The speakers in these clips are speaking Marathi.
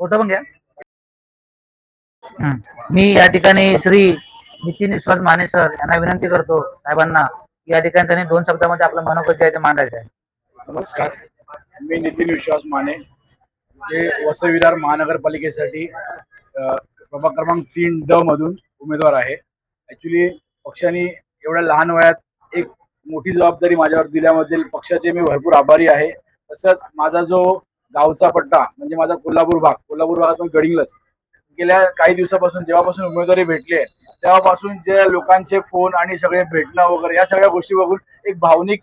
फोटो पण घ्या. हं. मी या ठिकाणी श्री नितीन विश्वास माने सर यांना विनंती करतो साहेबांना या ठिकाणी त्यांनी दोन शब्दामध्ये आपलं मनोगत जे आहे ते मांडायचं आहे. नमस्कार. मी नितीन विश्वास माने. जे वसविरार महानगरपालिकेसाठी प्रभाग क्रमांक तीन ड मधून उमेदवार आहे. ऍक्च्युली पक्षाने एवढ्या लहान वयात एक मोठी जबाबदारी माझ्यावर दिल्याबद्दल पक्षाचे मी भरपूर आभारी आहे. तसंच माझा जो गावचा पट्टा म्हणजे माझा कोल्हापूर भाग कोल्हापूर भागातून गडिंगलच गेल्या काही दिवसापासून जेव्हापासून उमेदवारी भेटली आहे तेव्हापासून जे लोकांचे फोन आणि सगळे भेटणं वगैरे या सगळ्या गोष्टी बघून एक भावनिक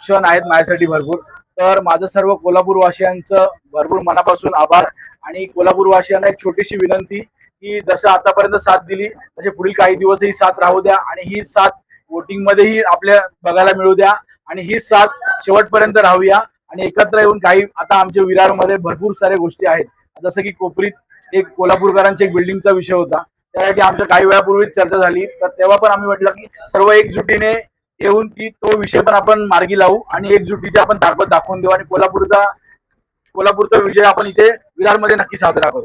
क्षण आहेत माझ्यासाठी भरपूर. तर माझं सर्व कोल्हापूरवासियांचं भरपूर मनापासून आभार. आणि कोल्हापूरवासियांना एक छोटीशी विनंती की जसं आतापर्यंत साथ दिली तसे पुढील काही दिवसही साथ राहू द्या आणि ही साथ वोटिंग मध्येही आपल्या बघायला मिळू द्या. आणि ही साथ शेवटपर्यंत राहूया. आणि एकत्र येऊन काही आता आमच्या विरारमध्ये भरपूर साऱ्या गोष्टी आहेत. जसं की कोपरीत एक कोल्हापूरकरांच्या एक बिल्डिंगचा विषय होता. त्यासाठी आमच्या काही वेळापूर्वीच चर्चा झाली. तर तेव्हा पण आम्ही म्हटलं की सर्व एकजुटीने येऊन की तो विषय पण आपण मार्गी लावू आणि एकजुटीची आपण ताकद दाखवून देऊ आणि कोल्हापूरचा कोल्हापूरचा विजय आपण इथे विरारमध्ये नक्की साजरा करू.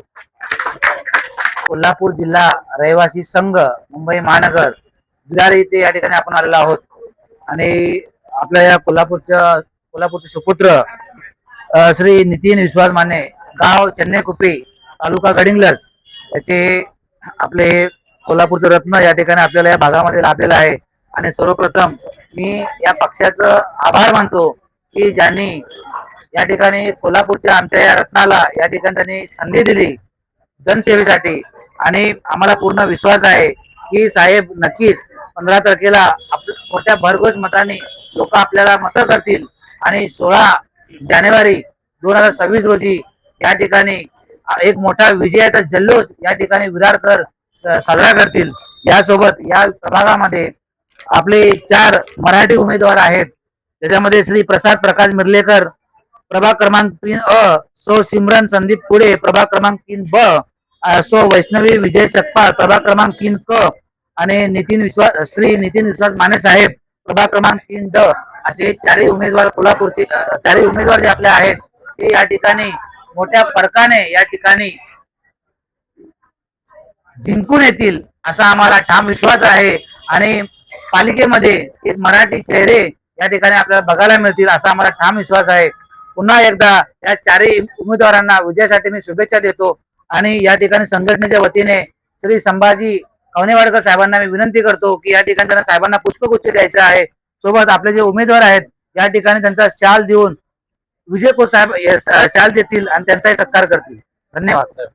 कोल्हापूर जिल्हा रहिवासी संघ मुंबई महानगर विरार येथे या ठिकाणी आपण आलेलो आहोत. आणि आपल्या या कोल्हापूरच्या कोल्हापूरचे सुपुत्र श्री नितीन विश्वास माने गाव चेन्नई कुपी तालुका गडिंगलज याचे आपले कोल्हापूरचं रत्न या ठिकाणी आपल्याला या भागामध्ये लाभलेलं आहे. आणि सर्वप्रथम मी या पक्षाचं आभार मानतो की ज्यांनी या ठिकाणी कोल्हापूरच्या आमच्या या रत्नाला या ठिकाणी त्यांनी संधी दिली जनसेवेसाठी. आणि आम्हाला पूर्ण विश्वास आहे की साहेब नक्कीच पंधरा तारखेला मोठ्या भरघोस मताने लोक आपल्याला मतं करतील. आणि सोळा जानेवारी दोन हजार सव्वीस रोजी या ठिकाणी एक मोठा विजयाचा जल्लोष या ठिकाणी विरारकर साजरा करतील. यासोबत या प्रभागामध्ये आपले चार मराठी उमेदवार आहेत. त्याच्यामध्ये श्री प्रसाद प्रकाश मिर्लेकर प्रभाग क्रमांक तीन अ सो सिमरन संदीप पुढे प्रभाग क्रमांक तीन ब सो वैष्णवी विजय सकपाळ प्रभाग क्रमांक तीन क आणि नितीन विश्वास श्री नितीन विश्वास माने साहेब प्रभाग क्रमांक तीन ड. असे चारही उमेदवार कोल्हापूरचे चारही उमेदवार जे आपले आहेत ते या ठिकाणी मोठ्या फरकाने या ठिकाणी जिंकून येतील असा आम्हाला ठाम विश्वास आहे. आणि पालिकेमध्ये एक मराठी चेहरे या ठिकाणी आपल्याला बघायला मिळतील असा आम्हाला ठाम विश्वास आहे. पुन्हा एकदा या चारही उमेदवारांना विजयासाठी मी शुभेच्छा देतो आणि या ठिकाणी संघटनेच्या वतीने श्री संभाजी कवनेवाडकर साहेबांना मी विनंती करतो की या ठिकाणी त्यांना साहेबांना पुष्पगुच्छ द्यायचा आहे. सोबत आपले जे उमेदवार आहेत या ठिकाणी त्यांचा शाल देऊन विजय को साहेब शाल देतील आणि त्यांचाही सत्कार करतील. धन्यवाद. सर,